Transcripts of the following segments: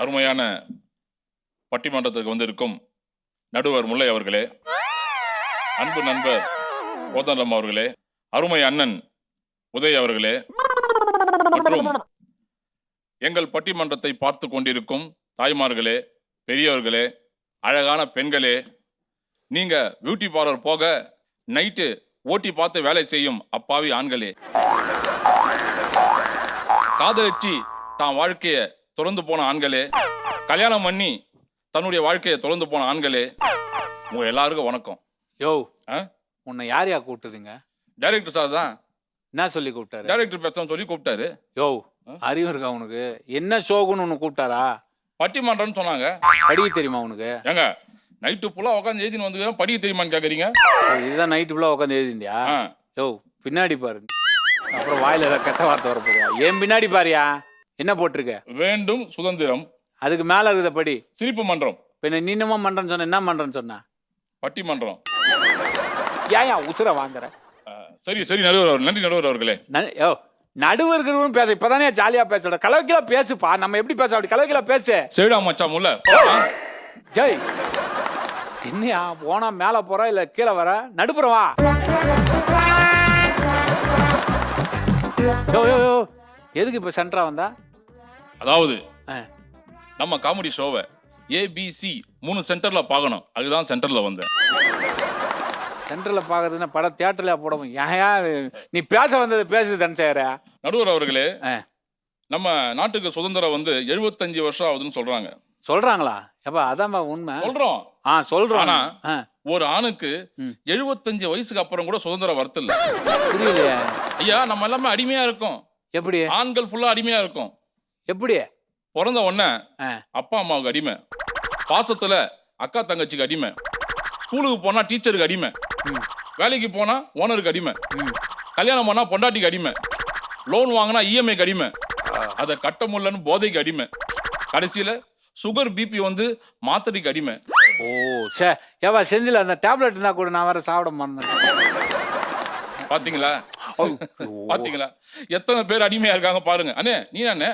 அருமையான பட்டிமன்றத்துக்கு வந்திருக்கும் நடுவர் முல்லை அவர்களே அன்பு நண்பர் கோதண்டம் அவர்களே அருமை அண்ணன் உதய் அவர்களே மற்றும் எங்கள் பட்டிமன்றத்தை பார்த்து கொண்டிருக்கும் தாய்மார்களே பெரியவர்களே அழகான பெண்களே நீங்கள் பியூட்டி பார்லர் போக நைட்டு ஓட்டி பார்த்து வேலை செய்யும் அப்பாவி ஆண்களே. காதலிச்சு தான் வாழ்க்கையை தொடர்ந்து போன ஆண்களே கல்யாணம் பண்ணி தன்னுடைய வாழ்க்கையை தொடர்ந்து போன ஆண்களே உங்க எல்லாருக்கும் வணக்கம். யோ? உன்னை யார் யா கூப்பிட்டதுங்க? டைரக்டர் சார் தான். என்ன சொல்லி கூப்பிட்டாரு? டைரக்டர் பேசணும்னு சொல்லி கூப்பிட்டாரு. யோ அறிவு இருக்கா உனக்கு? என்ன ஷோகுன்னு உன்னை கூப்பிட்டாரா? பட்டிமன்றம்னு சொன்னாங்க. படிக்க தெரியுமா உனக்கு? ஏங்க நைட்டு ஃபுல்லா உட்காந்து எழுதின்னு வந்து படிக்க தெரியுமான்னு கேக்குறீங்க? ஓ, இதுதான் நைட்டு ஃபுல்லாக உட்காந்து எழுதிந்தியா. யோ பின்னாடி பாரு. அப்புறம் வாயில ஏதாவது கெட்ட வார்த்தை வரப்போறியா ஏன் பின்னாடி பாரியா? என்ன போட்டிருக்க? வேண்டும் சுதந்திரம். அதுக்கு மேல இருக்குத படி. சிரிப்பு மன்றம். பின்ன நீ என்னமோ பண்றேன்னு சொன்ன என்ன பண்றேன்னு சொன்ன? பட்டிமன்றம் ஏன் ஏன் உசுர வாங்குற? சரி சரி நடுவர் அவர் நன்றி நடுவர் அவர்களே. யோ நடுவர்களும் பேச இப்பதானே ஜாலியா பேசுற. கலவைக்கில பேசுப்பா. நம்ம எப்படி பேச அப்படி கலவைக்கில பேசு. சரிடா மச்சான் முல்ல ஜெய் என்னையா போனா மேல போறா இல்ல கீழே வர? நடுப்புற வா. எதுக்கு இப்ப சென்டரா வந்தா? அதாவது நம்ம காமெடி ஷோவை ஏபிசி மூணு சென்டர்ல பார்க்கணும். அதுதான் சென்டர்ல வந்தேன். சென்டர்ல பாக்குறதுன்னா படம் தியேட்டர்ல போடவும். ஏயா நீ பேச வந்தது பேசுது தன் செய்யற நடுவர் அவர்களே நம்ம நாட்டுக்கு சுதந்திரம் வந்து 75 வருஷம் ஆகுதுன்னு சொல்றாங்க. சொல்றாங்களா? எப்பா அதான்பா உண்மை. சொல்றோம். ஆ சொல்றோம். ஆனா ஒரு ஆணுக்கு. 75 வயசுக்கு அப்புறம் கூட சுதந்திரம் வரத்தில்ல. ஐயா நம்ம எல்லாமே அடிமையா இருக்கோம். எப்படி? ஆண்கள் ஃபுல்லா அடிமையா இருக்கும். எப்படி? பிறந்த உடனே அப்பா அம்மாவுக்கு அடிமை. பாசத்துல அக்கா தங்கச்சிக்கு அடிமை. ஸ்கூலுக்கு போனா டீச்சருக்கு அடிமை. வேலைக்கு போனா ஓனருக்கு அடிமை. கல்யாணம் பண்ணா பொண்டாட்டிக்கு அடிமை. லோன் வாங்கினா இஎம்ஐக்கு அடிமை. அதை கட்ட முடியலன்னு போதைக்கு அடிமை. கடைசியில சுகர் பிபி வந்து மாத்திரைக்கு அடிமை. ஓ சே. ஏவா செந்தில் அந்த டேப்லெட் இருந்தா கூட நான் வேற சாப்பிட மறந்துட்டேன். பாத்தீங்களா? பாத்தீங்களா? எத்தனை பேர் அடிமையா இருக்காங்க பாருங்க. அண்ணே நீ அண்ணே.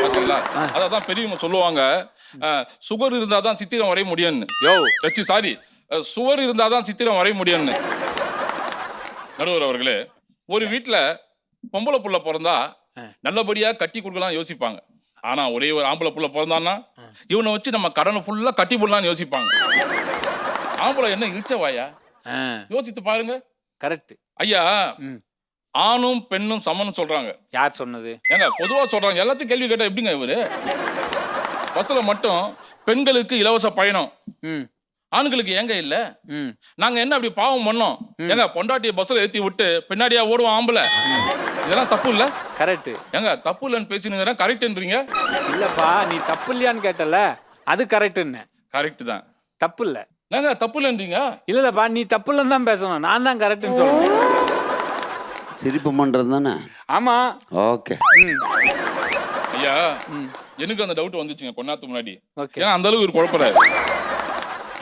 பாத்தீங்களா அதான் பெரியவங்க சொல்லுவாங்க. சுகர் இருந்தா தான் சித்திரம் வரைய முடியும்னு. யோ. வச்சு சாரி. சுவர் இருந்தா தான் சித்திரம் வரைய முடியும்னு. நடுவர் அவர்களே ஒரு வீட்ல பொம்பளை புள்ள பிறந்தா நல்லபடியா கட்டி கொடுக்கலாம் யோசிப்பாங்க. ஆனா ஒரே ஒரு ஆம்பளை புள்ள பிறந்தான்னா இவனை வச்சு நம்ம கடனை ஃபுல்லா கட்டி போடலாம்னு யோசிப்பாங்க. ஆம்பளை என்ன இழிச்சவாயா யோசித்து பாருங்க. கரெக்ட். ஐயா ஆணும் பெண்ணும் சமம்னு சொல்றாங்க. யார் சொன்னது? ஏங்க பொதுவா சொல்றாங்க. எல்லாத்தையும் கேள்வி கேட்டா எப்படிங்க இவரு? பஸ்ல மட்டும் பெண்களுக்கு இலவச பயணம். ம். ஆண்களுக்கு ஏங்க இல்ல? ம். நாங்க என்ன அப்படி பாவம் பண்ணோம்? ஏங்க பொண்டாட்டிய பஸ்ல ஏத்தி விட்டு பின்னாடியா ஓடுவோம் ஆம்பளை. இதெல்லாம் தப்பு இல்ல? கரெக்ட் ஏங்க தப்பு இல்லைன்னு பேசினுங்க கரெக்ட்ன்றீங்க இல்லப்பா நீ தப்பு இல்லையான்னு கேட்டல. அது கரெக்டுன்னு கரெக்ட் தான். தப்பு இல்ல. ஏங்க தப்பு இல்லைன்றீங்க? இல்ல இல்லப்பா நீ தப்பு இல்லைன்னு தான் பேசணும். நான் தான் கரெக்டுன்னு சொல்றேன் சிரிப்பு மன்றம் தானே? ஆமா. ஓகே. ஐயா எனக்கு அந்த டவுட் வந்துச்சுங்க கொண்டாத்து முன்னாடி. ஓகே. அந்த அளவுக்கு இவர் குழப்பறாரு.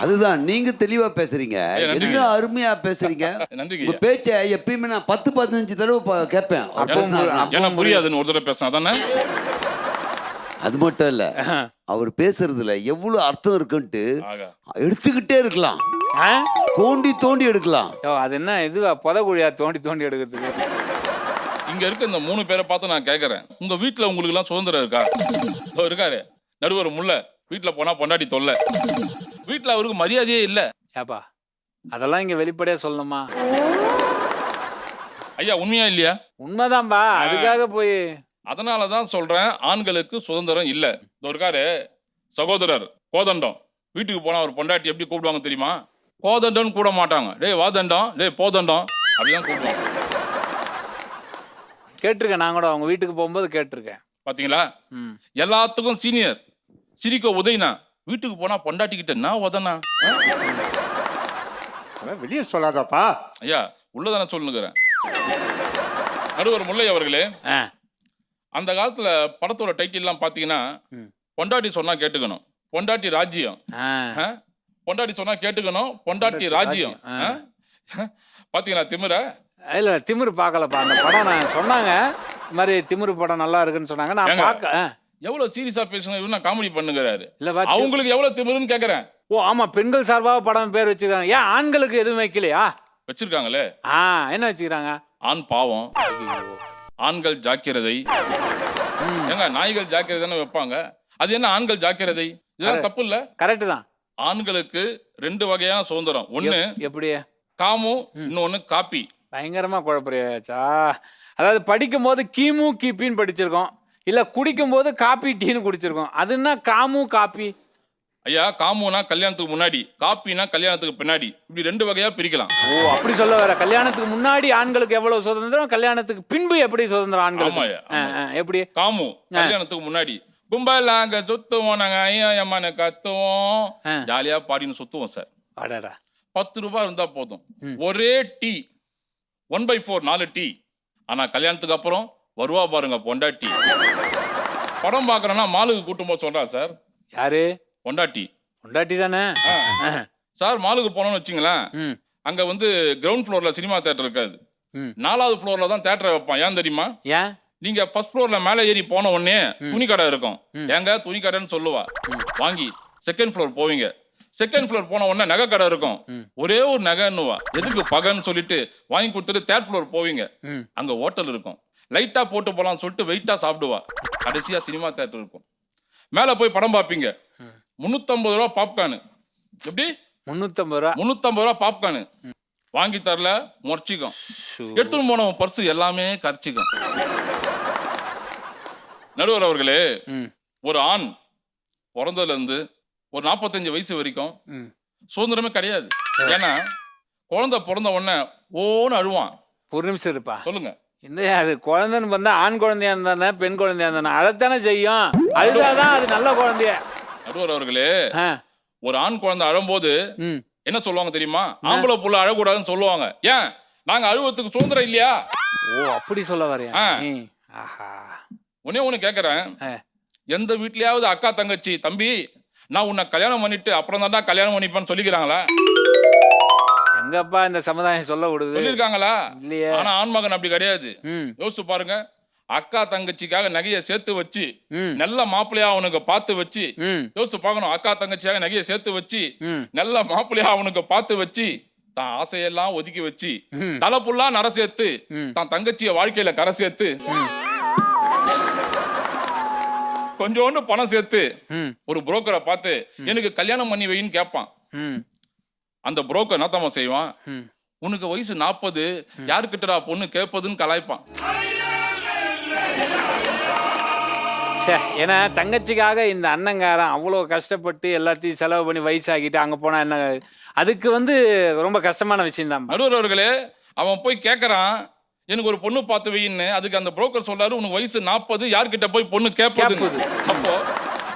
அதுதான் நீங்க தெளிவா பேசுறீங்க. என்ன அருமையா பேசுறீங்க? நன்றிங்க. உங்க ஐயா பேச்சை எப்பயுமே நான் பத்து பதினஞ்சு தடவை கேட்பேன். ஏன்னா புரியாதுன்னு ஒரு தடவை பேசுறேன் அதானே? அது மட்டும் இல்ல அவர் பேசுறதுல எவ்வளவு அர்த்தம் இருக்குன்ட்டு எடுத்துக்கிட்டே இருக்கலாம்? தோண்டி தோண்டி எடுக்கலாம். யோ அது என்ன இதுவா? புதகுழியா தோண்டி தோண்டி எடுக்கிறதுக்கு? இங்க இருக்க இந்த மூணு பேரை பார்த்து நான் கேட்கறேன் உங்க வீட்டுல உங்களுக்கு எல்லாம் சுதந்திரம் இருக்கா? இதோ இருக்காரு. நடுவர் முல்ல. வீட்டுல போனா பொண்டாட்டி தொல்லை. வீட்டுல அவருக்கு மரியாதையே இல்ல. ஏப்பா அதெல்லாம் இங்க வெளிப்படையா சொல்லணுமா? ஐயா உண்மையா இல்லையா? உண்மைதான்பா. அதுக்காக போய் அதனாலதான் சொல்றேன் ஆண்களுக்கு சுதந்திரம் இல்ல. இதோ இருக்காரு சகோதரர் கோதண்டம். வீட்டுக்கு போனா ஒரு பொண்டாட்டி எப்படி கூப்பிடுவாங்க தெரியுமா? கோதண்டம் கூட மாட்டாங்க டேய் வாதண்டம் டேய் போதண்டம் அப்படிதான் கூப்பிடுவாங்க. கேட்டிருக்கேன் நான் கூட. அவங்க வீட்டுக்கு போகும்போது கேட்டிருக்கேன். பாத்தீங்களா? ம். எல்லாத்துக்கும் சீனியர். சிரிக்க உதயினா. வீட்டுக்கு போனா பொண்டாட்டி கிட்ட என்ன உதனா வெளியே சொல்லாதப்பா. ஐயா உள்ளதானே சொல்லுங்கிறேன். நடுவர் முல்லை அவர்களே ஆ. அந்த காலத்துல படத்தோட டைட்டில்லாம் பாத்தீங்கன்னா. பொண்டாட்டி சொன்னா கேட்டுக்கணும். பொண்டாட்டி ராஜ்யம்? பொண்டாட்டி சொன்னா கேட்டுக்கணும். பொண்டாட்டி ராஜ்யம்? பாத்தீங்களா திமிர? இல்ல திமிரு பார்க்கலப்பா. அந்த படம் நான் சொன்னாங்க. இந்த மாதிரி திமிரு படம் நல்லா இருக்குன்னு சொன்னாங்க. நான்? பார்க்க எவ்வளவு சீரியஸா பேசுங்க இவரு நான் காமெடி பண்ணுங்கிறாரு. இல்ல அவங்களுக்கு எவ்வளவு திமிருன்னு கேக்குறேன். ஓ ஆமா பெண்கள் சார்பாக படம் பேர் வச்சிருக்காங்க. ஏன் ஆண்களுக்கு எதுவும் வைக்கலையா? வச்சிருக்காங்களே. ஆ என்ன வச்சுக்கிறாங்க? ஆண் பாவம். ஆண்கள் ஜாக்கிரதை. ஏங்க நாய்கள் ஜாக்கிரதை தானே வைப்பாங்க. அது என்ன ஆண்கள் ஜாக்கிரதை? இதெல்லாம் தப்பு இல்ல? கரெக்டு தான். ஆண்களுக்கு ரெண்டு வகையான சுதந்திரம். ஒண்ணு எப்படி? காமு இன்னொன்னு காப்பி. பயங்கரமா குழப்பறியாச்சா அதாவது படிக்கும் போது கிமு கிபின்னு படிச்சிருக்கோம். இல்ல குடிக்கும் போது காப்பி டீன்னு குடிச்சிருக்கோம். அது என்ன காமு காப்பி? ஐயா காமுனா கல்யாணத்துக்கு முன்னாடி காப்பினா கல்யாணத்துக்கு பின்னாடி. இப்படி ரெண்டு வகையா பிரிக்கலாம். ஓ அப்படி சொல்ல வர கல்யாணத்துக்கு முன்னாடி ஆண்களுக்கு எவ்வளவு சுதந்திரம்? கல்யாணத்துக்கு பின்பு எப்படி சுதந்திரம் ஆண்களுக்கு? எப்படி? காமு கல்யாணத்துக்கு முன்னாடி. கும்பல் நாங்க சுத்துவோம் நாங்க ஐயா அம்மானு கத்துவோம். ஜாலியா பாடின்னு சுத்துவோம் சார். அடடா. பத்து ரூபாய் இருந்தா போதும். ஒரே டீ. ஒன் பை ஃபோர் நாலு டீ. ஆனா கல்யாணத்துக்கு அப்புறம் வருவா பாருங்க பொண்டாட்டி. படம் பார்க்கறேன்னா மாலுக்கு கூட்டும் போது சொல்றா சார். யாரு? பொண்டாட்டி. பொண்டாட்டி தானே. சார் மாலுக்கு போனோம்னு வச்சுங்களேன் அங்க வந்து கிரவுண்ட் ஃப்ளோர்ல சினிமா தேட்டர் இருக்காது. நாலாவது ஃப்ளோர்ல தான் தேட்டரை வைப்பான். ஏன் தெரியுமா? ஏன்? நீங்க ஃபர்ஸ்ட் ஃப்ளோர்ல மேலே ஏறி போன உடனே துணி கடை இருக்கும். ஏங்க? துணி கடைன்னு சொல்லுவா. வாங்கி செகண்ட் ஃப்ளோர் போவீங்க. செகண்ட் ஃப்ளோர் போன உடனே நகை கடை இருக்கும். ஒரே ஒரு நகைன்னுவா. எதுக்கு பகன்னு சொல்லிட்டு வாங்கி கொடுத்துட்டு தேர்ட் ஃப்ளோர் போவீங்க. அங்க ஹோட்டல் இருக்கும். லைட்டா போட்டு போலாம்னு சொல்லிட்டு வெயிட்டா சாப்பிடுவா. கடைசியா சினிமா தேட்டர் இருக்கும். மேல போய் படம் பார்ப்பீங்க. முன்னூத்தம்பது ரூபா பாப்கார்னு எப்படி? முந்நூற்றம்பது ரூபா. முன்னூத்தம்பது ரூபா பாப்கார்னு வாங்கி தரல முறைச்சிக்கும். எடுத்துன்னு போன பர்ஸ் எல்லாமே கரைச்சிக்கும். நடுவர் அவர்களே ஒரு ஆண் பிறந்ததுல இருந்து ஒரு நாற்பத்தஞ்சு வயசு வரைக்கும் சுதந்திரமே கிடையாது. ஏன்னா குழந்தை பிறந்த உடனே ஓன்னு அழுவான். ஒரு நிமிஷம் இருப்பா. சொல்லுங்க. இந்த அது குழந்தைன்னு பார்த்தா ஆண் குழந்தையா இருந்தானே பெண் குழந்தையா இருந்தானே அழத்தானே செய்யும். அழுதாதான் அது நல்ல குழந்தைய. நடுவர் அவர்களே ஒரு ஆண் குழந்தை அழும்போது என்ன சொல்லுவாங்க தெரியுமா? ஆம்பளை புள்ள அழக்கூடாதுன்னு சொல்லுவாங்க. ஏன்? நாங்க அழுவத்துக்கு சுதந்திரம் இல்லையா? ஓ அப்படி சொல்ல வரையா? ஆஹா. ஒன்னே ஒண்ணு கேக்குறேன். ஆ. எந்த வீட்லயாவது அக்கா தங்கச்சி தம்பி நான் உன்னை கல்யாணம் பண்ணிட்டு அப்புறம் தான்டா கல்யாணம் பண்ணிப்பேன்னு சொல்லிக்கிறாங்களா? எங்கப்பா இந்த சமுதாயம் சொல்ல விடுது? சொல்லியிருக்காங்களா? இல்லையே. ஆனா ஆண்மகன் அப்படி கிடையாது. யோசிச்சு பாருங்க. அக்கா தங்கச்சிக்காக நகையை சேர்த்து வச்சு நல்ல மாப்பிள்ளையா அவனுக்கு பார்த்து வச்சு யோசிச்சு பார்க்கணும். அக்கா தங்கச்சியாக நகையை சேர்த்து வச்சு நல்ல மாப்பிள்ளையா அவனுக்கு பார்த்து வச்சு தான் ஆசையெல்லாம் ஒதுக்கி வச்சு ம். தலை புல்லா நர சேர்த்து. தான் தங்கச்சிய வாழ்க்கையில கரை சேர்த்து கொஞ்சோண்டு பணம் சேர்த்து ஒரு புரோக்கரை பார்த்து எனக்கு கல்யாணம் பண்ணி வைன்னு கேட்பான் அந்த புரோக்கர் என்னத்தம்மா செய்வான்? உனக்கு வயசு நாற்பது யாருக்கிட்டடா பொண்ணு கேட்பதுன்னு கலாய்ப்பான். ஏன்னா தங்கச்சிக்காக இந்த அண்ணங்காரன் அவ்வளோ கஷ்டப்பட்டு எல்லாத்தையும் செலவு பண்ணி வயசாகிட்டு அங்கே போனால் என்ன? அதுக்கு வந்து ரொம்ப கஷ்டமான விஷயம் நடுவர் அவர்களே அவன் போய் கேட்கறான் எனக்கு ஒரு பொண்ணு பார்த்து வைன்னு அதுக்கு அந்த புரோக்கர் சொல்றாரு உனக்கு வயசு நாற்பது யார்கிட்ட போய் பொண்ணு கேட்பது. அப்போ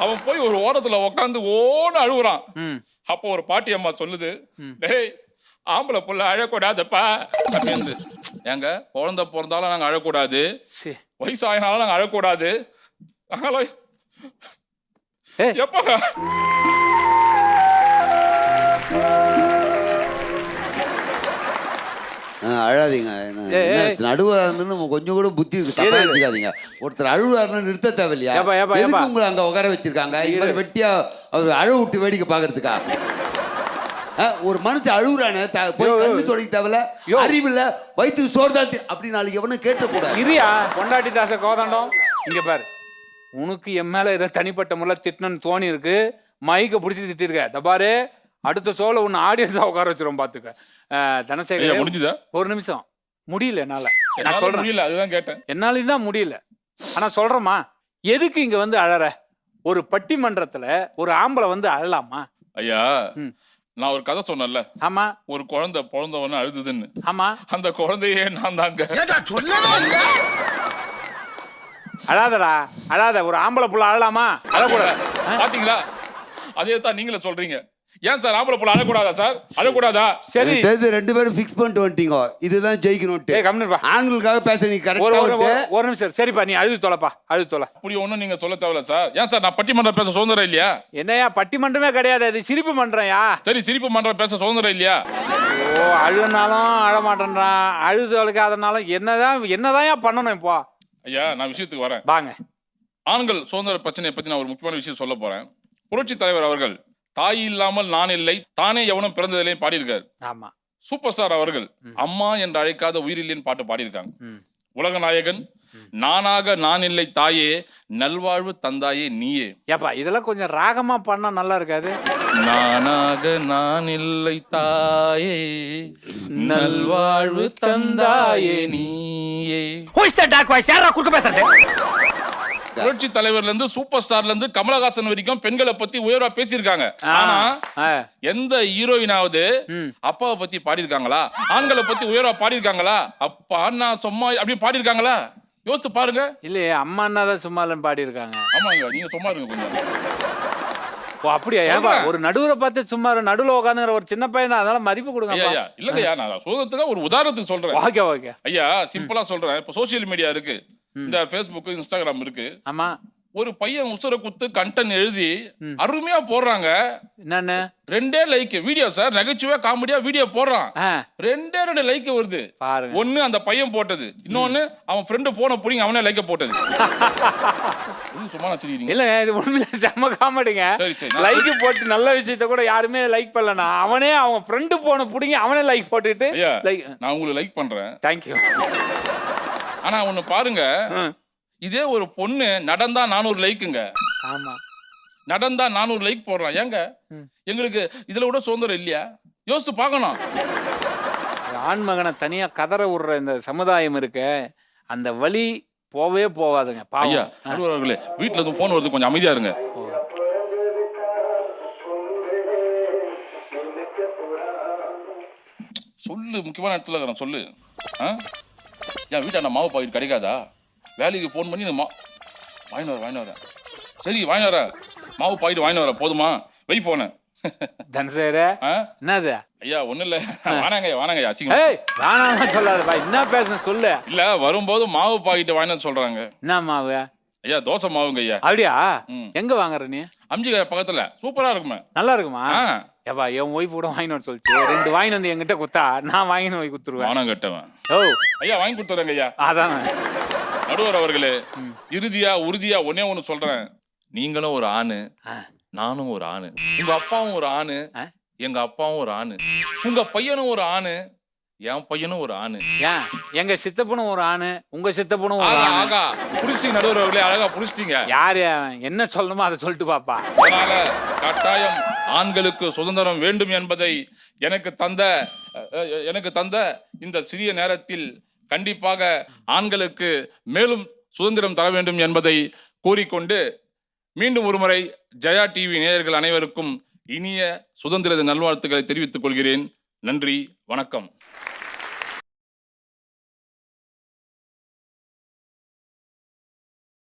அவன் போய் ஒரு ஓரத்துல உட்காந்து ஓன்னு அழுகுறான் அப்போ ஒரு பாட்டி அம்மா சொல்லுது டேய் ஆம்பளை புள்ள அழக்கூடாதப்பா அப்படின்னு. ஏங்க குழந்தை பிறந்தாலும் நாங்க அழக்கூடாது. சரி வயசாயினாலும் நாங்க அழக்கூடாது. நாங்களாம் ஏய். அழாதீங்க. என்ன- என்ன நடுவரா இருந்து கொஞ்சம் கூட புத்தி இருக்கு. தப்பா வச்சுக்காதீங்க ஒருத்தர் அழுவாருன்னு நிறுத்த தேவையில்லையா? எதுக்கு. உங்களை அங்க உட்கார வச்சிருக்காங்க? மாதிரி வெட்டியா அவர் அழ விட்டு வேடிக்கை பாக்குறதுக்கா ஆ, ஒரு மனுஷன் அழுகுறானே போய். கண்ணு தொடங்கி தேவையில்ல. அறிவில்ல வயிற்று சோறு தான் அப்படி நாளைக்கு எவனும் கேட்டக்கூடாது இரியா பொண்டாட்டி தாச கோதண்டம். இங்க பாரு. உனக்கு என் மேல ஏதோ தனிப்பட்ட முறையில் திட்டணும்னு தோணி இருக்கு. மைக்க பிடிச்சி திட்டிருக்க. இந்த பாரு. அடுத்த சோல உன்னை ஆடியன்ஸா உட்கார வச்சிரும் ஐயா, தனசேகர் முடிஞ்சுதா? ஒரு நிமிஷம். முடியல என்னால. நான் சொல்றேன். முடியல அதுதான் கேட்டேன். என்னாலையும் தான் முடியல. ஆனா சொல்றேமா எதுக்கு இங்க வந்து அழற? ஒரு பட்டிமன்றத்துல ஒரு ஆம்பளை வந்து அழலாமா? ஐயா ம். நான் ஒரு கதை சொன்னேன்ல. ஆமா. ஒரு குழந்தை பிறந்தவொன்னு அழுதுதுன்னு. ஆமா. அந்த குழந்தையே நான் தாங்க. அழாதடா அழாத. ஒரு ஆம்பளை புள்ள அழலாமா? அழக்கூடாது. பாத்தீங்களா? அதே தான் நீங்களே சொல்றீங்க. ஏன் சார் ஆம்பளை புள்ள அழக்கூடாதா சார்? அழக்கூடாதா? சரி. தெரிஞ்சு ரெண்டு பேரும் ஃபிக்ஸ் பண்ணிட்டு வந்துட்டீங்க. இதுதான் ஜெயிக்கணும்ட்டு. ஏய் கம்னு இருப்பா. ஆண்களுக்காக பேச நீ ஒரு கரெக்டா ஒரு விட்டு ஒரு- ஒரு நிமிஷம் சரிப்பா நீ அழுது தொலைப்பா அழுது தொலை. அப்படி ஒண்ணும் நீங்க சொல்ல தேவையில்ல சார். ஏன் சார் நான் பட்டிமன்றம் பேச சுதந்திரம் இல்லையா? என்னையா பட்டிமன்றமே கிடையாது. அது சிரிப்பு பண்றேன்யா. சரி சிரிப்பு மன்றம் பேச சுதந்திரம் இல்லையா? ஓ அழுனாலும் அழ மாட்டேன்றான் அழுது தொலைக்காதனாலும் என்னதான் என்னதான் பண்ணணும் இப்போ? ஐயா நான் விஷயத்துக்கு வரேன். வாங்க. ஆண்கள் சுதந்திர பிரச்சனையை பத்தி நான் ஒரு முக்கியமான விஷயம் சொல்ல போறேன். புரட்சி தலைவர் அவர்கள் தாய் இல்லாமல் நான் இல்லை தானே எவனும் பிறந்ததில்லையும் பாடியிருக்காரு. ஆமா. சூப்பர் ஸ்டார் அவர்கள் அம்மா என்று அழைக்காத உயிரில்லைன்னு பாட்டு பாடியிருக்காங்க. உலக நாயகன் நானாக நான் இல்லை தாயே நல்வாழ்வு தந்தாயே நீயே. ஏப்பா இதெல்லாம் கொஞ்சம் ராகமா பண்ணா நல்லா இருக்காது? நானாக நான் இல்லை தாயே நல்வாழ்வு தந்தாயே நீயே. புரட்சி தலைவர்ல இருந்து சூப்பர் ஸ்டார்ல இருந்து கமலஹாசன் வரைக்கும் பெண்களை பத்தி உயர்வா பேசியிருக்காங்க. ஆனா எந்த ஹீரோயினாவது அப்பாவை பத்தி பாடியிருக்காங்களா? ஆண்களை பத்தி உயர்வா பாடியிருக்காங்களா? அப்பா நான் சும்மா அப்படின்னு பாடியிருக்காங்களா? யோசிச்சு பாருங்க. இல்லையே அம்மா அண்ணா தான் சும்மா இல்லைன்னு பாடியிருக்காங்க. ஆமாங்க நீங்க சும்மா இருங்க கொஞ்சம். ஓ அப்படியா? ஏப்பா ஒரு நடுவுல பார்த்து சும்மா நடுவுல உட்காந்துங்கிற ஒரு சின்ன பையன் தான் அதனால மதிப்பு கொடுங்க ஐயா இல்லங்க ஐயா நான் சுதந்திரத்துக்கு ஒரு உதாரணத்துக்கு சொல்றேன். Okay okay. ஐயா சிம்பிளா சொல்றேன். இப்போ சோஷியல் மீடியா இருக்கு. இந்த ஃபேஸ்புக் இன்ஸ்டாகிராம் இருக்கு. ஆமா. ஒரு பையன் உசுர குத்து கண்டென்ட் எழுதி அருமையா போடுறாங்க. என்னன்னு? ரெண்டே லைக் வீடியோ சார் நகைச்சுவையா காமெடியா வீடியோ போடுறான். ரெண்டே ரெண்டு லைக் வருது. பாருங்க. ஒண்ணு அந்த பையன் போட்டது. இன்னொன்னு அவன் ஃப்ரெண்டு போன புடிங்க அவனே லைக்க போட்டது. சும்மா வச்சிருக்கீங்க இல்ல இது உண்மையில செம்ம காமெடிங்க சரி, சரி. நான் லைக் போட்டு நல்ல விஷயத்த கூட யாருமே லைக் பண்ணலனா அவனே அவன் ஃப்ரெண்டு போன புடிங்க அவனே லைக் போட்டுட்டு நான் உங்களுக்கு லைக் பண்றேன். தேங்க்யூ ஆனா ஒண்ணு பாருங்க. இதே ஒரு பொண்ணு நடந்தா நானூறு லைக்குங்க ஆமா. நடந்தா நானூறு லைக் போடுறான். ஏங்க? எங்களுக்கு இதுல கூட சுதந்திரம் இல்லையா? யோசிச்சு பார்க்கணும். ஆண் மகனை தனியா கதற விடுற இந்த சமுதாயம் இருக்கு அந்த வழி போவே போகாதுங்க ஐயா அவர்களே வீட்டுல எதுவும் போன் வருது கொஞ்சம் அமைதியா இருங்க. சொல்லு முக்கியமான இடத்துல நான் சொல்லு. ஆ? என் வீட்டாண்ட மாவு பாக்கெட் கிடைக்காதா? வேலைக்கு ஃபோன் பண்ணி மா வாங்கிட்டு வரேன் வாங்கிட்டு வரேன் சரி வாங்கிட்டு வரேன் மாவு பாக்கெட் வாங்கிட்டு வரேன் போதுமா? வை ஃபோனு தனசேர என்னது? ஐயா ஒன்றும் இல்லை. வானாங்க வானாங்க அசிங்கம். வேணாமா சொல்லாதப்பா. என்ன பேசணும் சொல்லு. இல்லை வரும்போது மாவு பாக்கெட் வாங்கிட்டு சொல்கிறாங்க என்ன மாவு? ஐயா தோசை மாவுங்க ஐயா. அப்படியா. எங்க வாங்குற நீ? அம்ஜி பக்கத்தில். சூப்பராக இருக்குமே. நல்லா இருக்குமா? ஏப்பா என் ஒய்ஃப் கூட வர சொல்லிச்சு. ரெண்டு வாங்கிட்டு வந்து என்கிட்ட குத்தா நான் வாங்கிட்டு போய் குத்துருவேன். வானம் கட்டவன். ஓ. ஐயா வாங்கி கொடுத்துறேங்க ஐயா. அதானே. நடுவர் அவர்களே இறுதியா உறுதியா ஒன்னே ஒன்று சொல்றேன். நீங்களும் ஒரு ஆணு. நானும் ஒரு ஆணு. உங்க அப்பாவும் ஒரு ஆணு? எங்க அப்பாவும் ஒரு ஆணு. உங்க பையனும் ஒரு ஆணு என் பையனும் ஒரு ஆணு. ஏன்? எங்க சித்தப்பனும் ஒரு ஆணு உங்க சித்தப்பனும் ஒரு ஆகா ஆணு. ஆகா. புடிச்சிங்க நடுவர் அவர்களே அழகா புடிச்சிட்டீங்க. யாரு? என்ன சொல்லணுமோ அதை சொல்லிட்டு பாப்பா. அதனால கட்டாயம் ஆண்களுக்கு சுதந்திரம் வேண்டும் என்பதை எனக்கு தந்த அஹ், எனக்கு தந்த இந்த சிறிய நேரத்தில் கண்டிப்பாக ஆண்களுக்கு மேலும் சுதந்திரம் தர வேண்டும் என்பதை கூறிக்கொண்டு மீண்டும் ஒருமுறை ஜெயா டிவி நேயர்கள் அனைவருக்கும் இனிய சுதந்திர தின நல்வாழ்த்துக்களை தெரிவித்துக் கொள்கிறேன். நன்றி வணக்கம்.